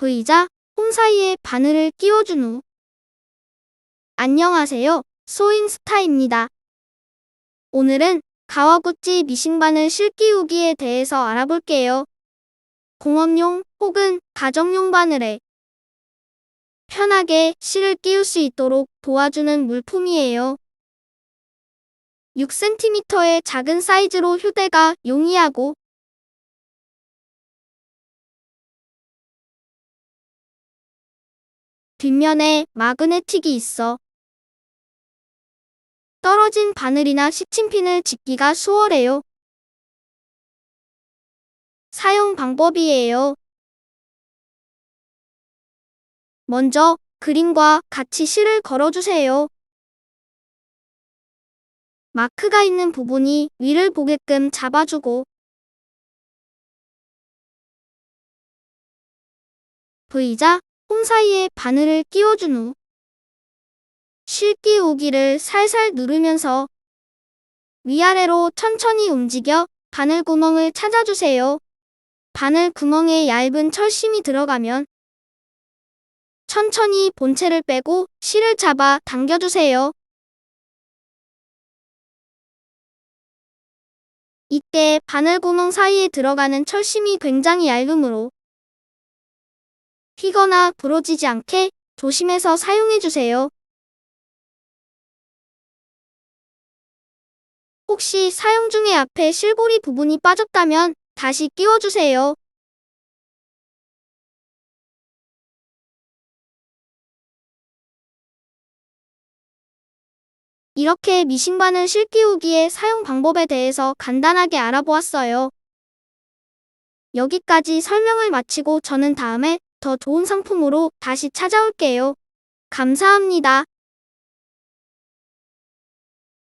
V자 홈 사이에 바늘을 끼워준 후 안녕하세요. 소인스타입니다. 오늘은 가와구찌 미싱바늘 실끼우기에 대해서 알아볼게요. 공업용 혹은 가정용 바늘에 편하게 실을 끼울 수 있도록 도와주는 물품이에요. 6cm의 작은 사이즈로 휴대가 용이하고 뒷면에 마그네틱이 있어 떨어진 바늘이나 시침핀을 집기가 수월해요. 사용 방법이에요. 먼저 그림과 같이 실을 걸어주세요. 마크가 있는 부분이 위를 보게끔 잡아주고 V자 홈 사이에 바늘을 끼워준 후 실끼우기를 살살 누르면서 위아래로 천천히 움직여 바늘 구멍을 찾아주세요. 바늘 구멍에 얇은 철심이 들어가면 천천히 본체를 빼고 실을 잡아 당겨주세요. 이때 바늘 구멍 사이에 들어가는 철심이 굉장히 얇으므로 휘거나 부러지지 않게 조심해서 사용해주세요. 혹시 사용 중에 앞에 실고리 부분이 빠졌다면 다시 끼워주세요. 이렇게 미싱바늘 실끼우기의 사용 방법에 대해서 간단하게 알아보았어요. 여기까지 설명을 마치고 저는 다음에 더 좋은 상품으로 다시 찾아올게요. 감사합니다.